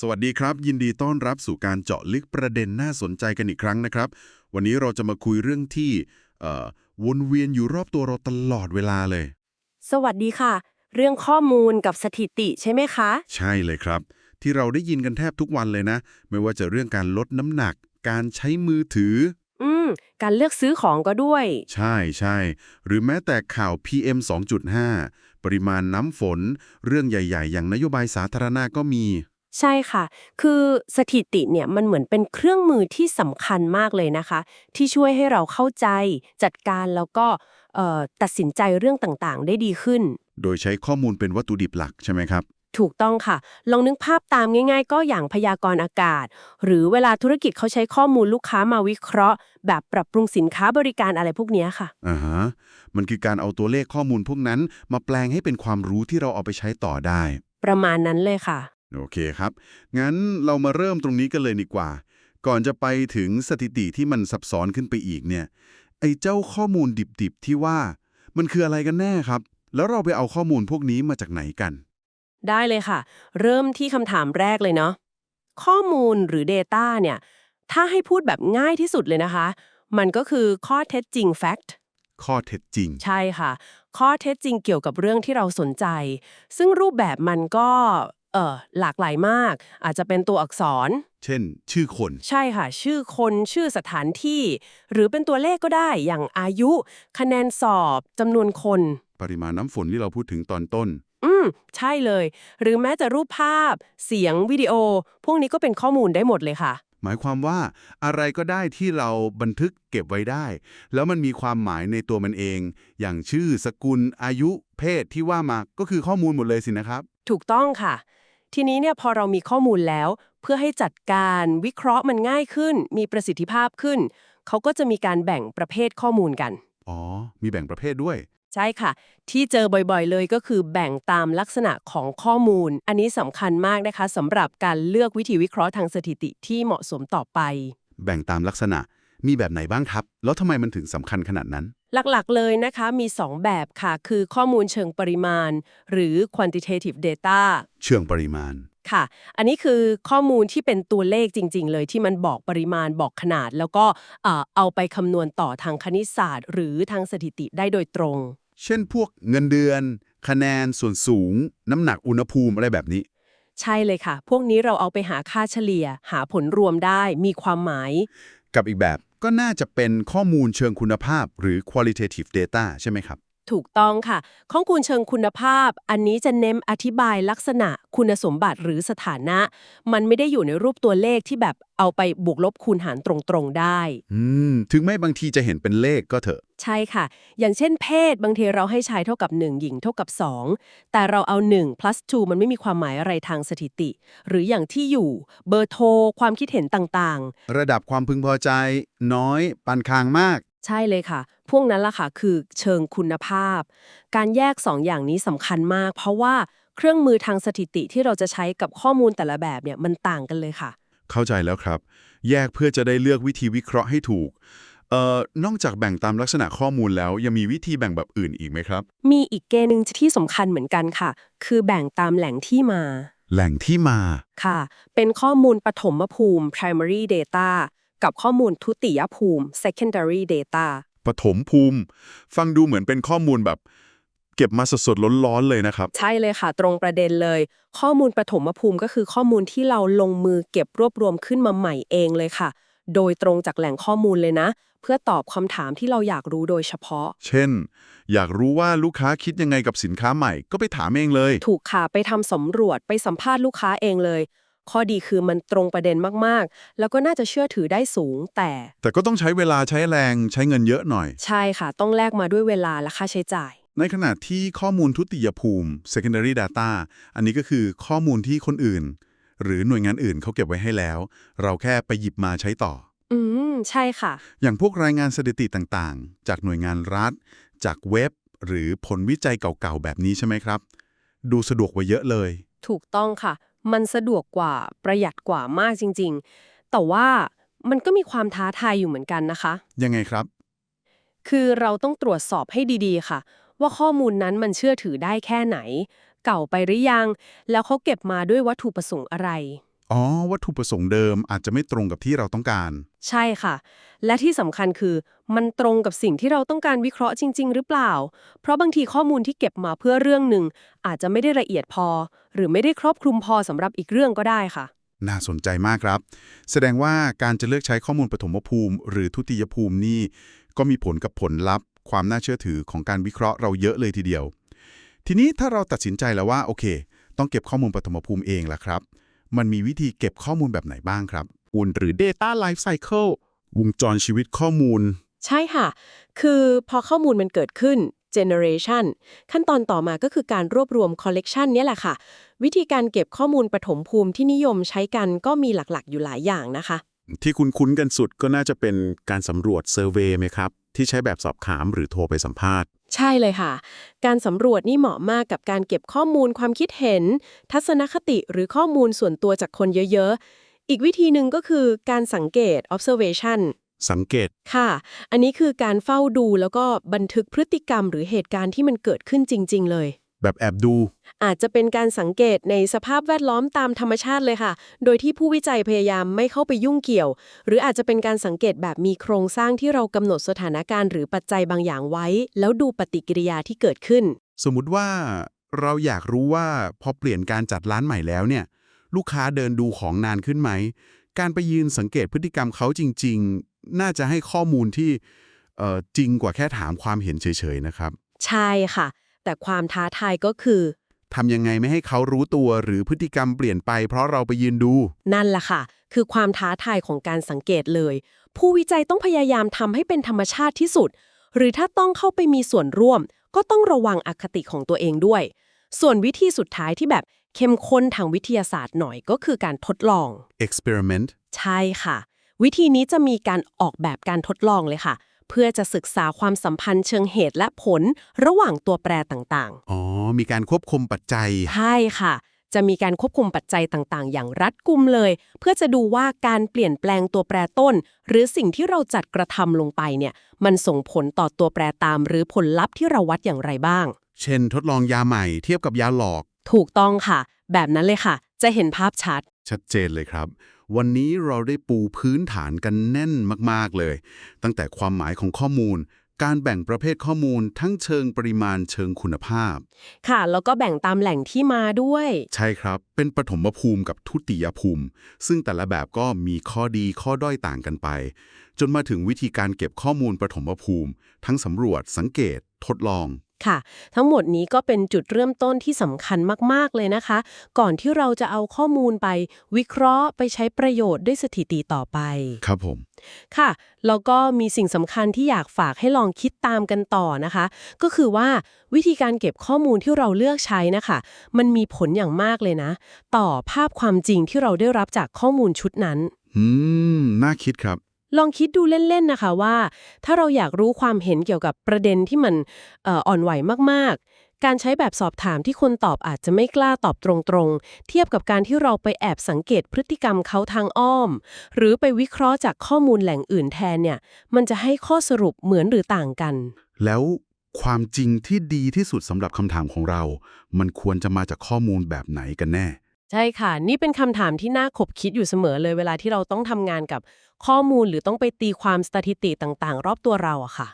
สวัสดีครับ ยินดีต้อนรับสู่การเจาะลึกประเด็นน่าสนใจกันอีกครั้งนะครับ วันนี้เราจะมาคุยเรื่องที่เอ่อวนเวียนอยู่รอบตัวเราตลอดเวลาเลย สวัสดีค่ะ เรื่องข้อมูลกับสถิติใช่ไหมคะ ใช่เลยครับ ที่เราได้ยินกันแทบทุกวันเลยนะ ไม่ว่าจะเรื่องการลดน้ำหนัก การใช้มือถือ อืม การเลือกซื้อของก็ด้วย ใช่ใช่หรือแม้แต่ข่าว PM 2.5 ปริมาณน้ำฝน เรื่องใหญ่ ๆ อย่างนโยบายสาธารณะก็มี ใช่ค่ะ คือสถิติเนี่ยมันเหมือนเป็นเครื่องมือที่สำคัญมากเลยนะคะ ที่ช่วยให้เราเข้าใจจัดการแล้วก็เอ่อตัดสินใจเรื่องต่างๆ ได้ดีขึ้น โดยใช้ข้อมูลเป็นวัตถุดิบหลักใช่ไหมครับ ถูกต้องค่ะ ลองนึกภาพตามง่ายๆ ก็อย่างพยากรณ์อากาศ หรือเวลาธุรกิจเขาใช้ข้อมูลลูกค้ามาวิเคราะห์ แบบปรับปรุงสินค้าบริการอะไรพวกเนี้ยค่ะ อ่าฮะ มันคือการเอาตัวเลขข้อมูลพวกนั้น มาแปลงให้เป็นความรู้ที่เราเอาไปใช้ต่อได้ ประมาณนั้นเลยค่ะ โอเคครับ งั้นเรามาเริ่มตรงนี้กันเลยดีกว่า ก่อนจะไปถึงสถิติที่มันซับซ้อนขึ้นไปอีกเนี่ย ไอ้เจ้าข้อมูลดิบๆที่ว่า มันคืออะไรกันแน่ครับ แล้วเราไปเอาข้อมูลพวกนี้มาจากไหนกัน ได้เลยค่ะ เริ่มที่คำถามแรกเลยเนาะ ข้อมูลหรือ Data เนี่ย ถ้าให้พูดแบบง่ายที่สุดเลยนะคะ มันก็คือข้อเท็จจริง fact ข้อเท็จจริง ใช่ค่ะ ข้อเท็จจริงเกี่ยวกับเรื่องที่เราสนใจ ซึ่งรูปแบบมันก็ เออหลากหลายมาก อาจจะเป็นตัวอักษร เช่น ชื่อคน ใช่ค่ะ ชื่อคนชื่อสถานที่ หรือเป็นตัวเลขก็ได้อย่างอายุ คะแนนสอบจำนวนคน ปริมาณน้ำฝนที่เราพูดถึงตอนต้น อืม ใช่เลย หรือแม้แต่รูปภาพ เสียงวิดีโอ พวกนี้ก็เป็นข้อมูลได้หมดเลยค่ะ หมายความว่าอะไรก็ได้ที่เราบันทึกเก็บไว้ได้ แล้วมันมีความหมายในตัวมันเอง อย่างชื่อสกุลอายุเพศที่ว่ามาก็คือข้อมูลหมดเลยสินะครับ ถูกต้องค่ะ ทีนี้เนี่ยพอเรามีข้อมูลแล้ว เพื่อให้จัดการวิเคราะห์มันง่ายขึ้น มีประสิทธิภาพขึ้น เขาก็จะมีการแบ่งประเภทข้อมูลกัน อ๋อ มีแบ่งประเภทด้วย ใช่ค่ะ ที่เจอบ่อยๆ เลยก็คือแบ่งตามลักษณะของข้อมูล อันนี้สำคัญมากนะคะสำหรับการเลือกวิธีวิเคราะห์ทางสถิติที่เหมาะสมต่อไป แบ่งตามลักษณะ มีแบบไหนบ้างครับ แล้วทำไมมันถึงสำคัญขนาดนั้น หลักๆ เลยนะคะมี 2 แบบค่ะ คือข้อมูลเชิงปริมาณ หรือ quantitative data เชิงปริมาณ ค่ะ อันนี้คือข้อมูลที่เป็นตัวเลขจริง ๆ เลยที่มันบอกปริมาณบอกขนาด แล้วก็เอ่อเอาไปคำนวณต่อทางคณิตศาสตร์ หรือทางสถิติได้โดยตรง เช่นพวกเงินเดือน คะแนนส่วนสูง น้ำหนักอุณหภูมิอะไรแบบนี้ ใช่เลยค่ะ พวกนี้เราเอาไปหาค่าเฉลี่ย หาผลรวมได้มีความหมาย กับอีกแบบ ก็น่าจะเป็นข้อมูลเชิงคุณภาพหรือ qualitative data ใช่ไหมครับ ถูกต้องค่ะ ข้อมูลเชิงคุณภาพ อันนี้จะเน้นอธิบายลักษณะคุณสมบัติหรือสถานะ มันไม่ได้อยู่ในรูปตัวเลขที่แบบเอาไปบวกลบคูณหารตรงๆได้ อืม ถึงแม้บางทีจะเห็นเป็นเลขก็เถอะ ใช่ค่ะ อย่างเช่นเพศบางทีเราให้ชายเท่ากับ 1 หญิงเท่ากับ 2 แต่เราเอา 1 plus 2 มันไม่มีความหมายอะไรทางสถิติ หรืออย่างที่อยู่ เบอร์โทร ความคิดเห็นต่างระดับความพึงพอใจ น้อย ปานกลางมากๆ ใช่เลยค่ะ พวกนั้นล่ะค่ะคือเชิงคุณภาพ การแยก 2 อย่างนี้สำคัญมาก เพราะว่าเครื่องมือทางสถิติที่เราจะใช้กับข้อมูลแต่ละแบบเนี่ยมันต่างกันเลยค่ะ เข้าใจแล้วครับ แยกเพื่อจะได้เลือกวิธีวิเคราะห์ให้ถูกเอ่อนอกจากแบ่งตามลักษณะข้อมูลแล้วยังมีวิธีแบ่งแบบอื่นอีกไหมครับ มีอีกเกณฑ์หนึ่งที่สำคัญเหมือนกันค่ะ คือแบ่งตามแหล่งที่มา แหล่งที่มาค่ะ เป็นข้อมูลปฐมภูมิ primary data กับข้อมูลทุติยภูมิ secondary data ปฐมภูมิ ฟังดูเหมือนเป็นข้อมูลแบบ เก็บมาสดๆร้อนๆเลยนะครับ ใช่เลยค่ะ ตรงประเด็นเลย ข้อมูลปฐมภูมิก็คือข้อมูลที่เราลงมือเก็บรวบรวมขึ้นมาใหม่เองเลยค่ะ โดยตรงจากแหล่งข้อมูลเลยนะ เพื่อตอบคำถามที่เราอยากรู้โดยเฉพาะ เช่น อยากรู้ว่าลูกค้าคิดยังไงกับสินค้าใหม่ ก็ไปถามเองเลย ถูกค่ะไปทำสำรวจไปสัมภาษณ์ลูกค้าเองเลย ข้อดีคือมันตรงประเด็นมากๆ แล้วก็น่าจะเชื่อถือได้สูงแต่ แต่ก็ต้องใช้เวลาใช้แรงใช้เงินเยอะหน่อย ใช่ค่ะ ต้องแลกมาด้วยเวลาและค่าใช้จ่าย ในขณะที่ข้อมูลทุติยภูมิ secondary data อันนี้ก็คือข้อมูลที่คนอื่น หรือหน่วยงานอื่นเขาเก็บไว้ให้แล้ว เราแค่ไปหยิบมาใช้ต่อ อืม ใช่ค่ะ อย่างพวกรายงานสถิติต่างๆ จากหน่วยงานรัฐ จากเว็บ หรือผลวิจัยเก่าๆแบบนี้ใช่ไหมครับ ดูสะดวกกว่าเยอะเลย ถูกต้องค่ะ มันสะดวกกว่าประหยัดกว่ามากจริง ๆ แต่ว่ามันก็มีความท้าทายอยู่เหมือนกันนะคะ ยังไงครับ คือเราต้องตรวจสอบให้ดีๆ ค่ะ ว่าข้อมูลนั้นมันเชื่อถือได้แค่ไหน เก่าไปหรือยัง แล้วเขาเก็บมาด้วยวัตถุประสงค์อะไร อ๋อ วัตถุประสงค์เดิมอาจจะไม่ตรงกับที่เราต้องการ ใช่ค่ะ และที่สำคัญคือ มันตรงกับสิ่งที่เราต้องการวิเคราะห์จริง ๆ หรือเปล่า เพราะบางทีข้อมูลที่เก็บมาเพื่อเรื่องหนึ่ง อาจจะไม่ได้ละเอียดพอ หรือไม่ได้ครอบคลุมพอสำหรับอีกเรื่องก็ได้ค่ะ น่าสนใจมากครับ แสดงว่าการจะเลือกใช้ข้อมูลปฐมภูมิ หรือทุติยภูมินี่ ก็มีผลกับผลลัพธ์ ความน่าเชื่อถือของการวิเคราะห์เราเยอะเลยทีเดียว ทีนี้ถ้าเราตัดสินใจแล้วว่าโอเค ต้องเก็บข้อมูลปฐมภูมิเองล่ะครับ มันมีวิธีเก็บข้อมูลแบบไหนบ้างครับอุนหรือ Data Life Cycle วงจรชีวิตข้อมูล ใช่ค่ะ คือพอข้อมูลมันเกิดขึ้น generation ขั้นตอนต่อมาก็คือการรวบรวม collection เนี่ยแหละค่ะ วิธีการเก็บข้อมูลปฐมภูมิที่นิยมใช้กันก็มีหลักๆ อยู่หลายอย่างนะคะ ที่คุ้นคุ้นๆกันสุดก็น่าจะเป็นการสำรวจเซอร์เวยไหมครับ ที่ใช้แบบสอบถามหรือโทรไปสัมภาษณ์ ใช่เลยค่ะ การสำรวจนี่เหมาะมากกับการเก็บข้อมูลความคิดเห็น ทัศนคติหรือข้อมูลส่วนตัวจากคนเยอะ ๆ อีกวิธีหนึ่งก็คือการสังเกต observation สังเกต ค่ะ อันนี้คือการเฝ้าดูแล้วก็บันทึกพฤติกรรมหรือเหตุการณ์ที่มันเกิดขึ้นจริง ๆ เลย แบบแอบดู อาจจะเป็นการสังเกตในสภาพแวดล้อมตามธรรมชาติเลยค่ะ โดยที่ผู้วิจัยพยายามไม่เข้าไปยุ่งเกี่ยว หรืออาจจะเป็นการสังเกตแบบมีโครงสร้างที่เรากำหนดสถานการณ์หรือปัจจัยบางอย่างไว้ แล้วดูปฏิกิริยาที่เกิดขึ้น สมมุติว่าเราอยากรู้ว่าพอเปลี่ยนการจัดร้านใหม่แล้วเนี่ย ลูกค้าเดินดูของนานขึ้นไหม การไปยืนสังเกตพฤติกรรมเขาจริง ๆ น่าจะให้ข้อมูลที่เอ่อจริงกว่าแค่ถามความเห็นเฉยๆนะครับ ใช่ค่ะ แต่ความท้าทายก็คือทำยังไงไม่ให้เขารู้ตัวหรือพฤติกรรมเปลี่ยนไปเพราะเราไปยืนดู นั่นแหละค่ะ คือความท้าทายของการสังเกตเลย ผู้วิจัยต้องพยายามทำให้เป็นธรรมชาติที่สุด หรือถ้าต้องเข้าไปมีส่วนร่วม ก็ต้องระวังอคติของตัวเองด้วย ส่วนวิธีสุดท้ายที่แบบเข้มข้นทางวิทยาศาสตร์หน่อยก็คือการทดลอง experiment ใช่ค่ะ วิธีนี้จะมีการออกแบบการทดลองเลยค่ะ เพื่อจะศึกษาความสัมพันธ์เชิงเหตุและผลระหว่างตัวแปรต่างๆ อ๋อ มีการควบคุมปัจจัย ใช่ค่ะ จะมีการควบคุมปัจจัยต่างๆ อย่างรัดกุมเลย เพื่อจะดูว่าการเปลี่ยนแปลงตัวแปรต้น หรือสิ่งที่เราจัดกระทำลงไปเนี่ย มันส่งผลต่อตัวแปรตาม หรือผลลัพธ์ที่เราวัดอย่างไรบ้าง เช่น ทดลองยาใหม่เทียบกับยาหลอก ถูกต้องค่ะ แบบนั้นเลยค่ะ จะเห็นภาพชัด ชัดเจนเลยครับ วันนี้เราได้ปูพื้นฐานกันแน่นมาก ๆ เลย ตั้งแต่ความหมายของข้อมูล การแบ่งประเภทข้อมูลทั้งเชิงปริมาณเชิงคุณภาพ ค่ะ แล้วก็แบ่งตามแหล่งที่มาด้วย ใช่ครับ เป็นปฐมภูมิกับทุติยภูมิ ซึ่งแต่ละแบบก็มีข้อดีข้อด้อยต่างกันไป จนมาถึงวิธีการเก็บข้อมูลปฐมภูมิ ทั้งสำรวจ สังเกต ทดลอง ค่ะ ทั้งหมดนี้ก็เป็นจุดเริ่มต้นที่สำคัญมาก ๆ เลยนะคะ ก่อนที่เราจะเอาข้อมูลไปวิเคราะห์ไปใช้ประโยชน์ด้วยสถิติต่อไป ครับผม ค่ะ แล้วก็มีสิ่งสำคัญที่อยากฝากให้ลองคิดตามกันต่อนะคะ ก็คือว่าวิธีการเก็บข้อมูลที่เราเลือกใช้นะคะ มันมีผลอย่างมากเลยนะ ต่อภาพความจริงที่เราได้รับจากข้อมูลชุดนั้น อืม น่าคิดครับ ลองคิดดูเล่นๆนะคะว่า ถ้าเราอยากรู้ความเห็นเกี่ยวกับประเด็นที่มันอออ่อนไหวมากๆ การใช้แบบสอบถามที่คนตอบอาจจะไม่กล้าตอบตรงๆ เทียบกับการที่เราไปแอบสังเกตพฤติกรรมเขาทางอ้อม หรือไปวิเคราะห์จากข้อมูลแหล่งอื่นแทนเนี่ย มันจะให้ข้อสรุปเหมือนหรือต่างกัน แล้วความจริงที่ดีที่สุดสำหรับคำถามของเรา มันควรจะมาจากข้อมูลแบบไหนกันแน่ ใช่ค่ะ นี่เป็นคำถามที่น่าขบคิดอยู่เสมอเลยเวลาที่เราต้องทำงานกับข้อมูลหรือต้องไปตีความสถิติต่างๆ รอบตัวเราอะค่ะ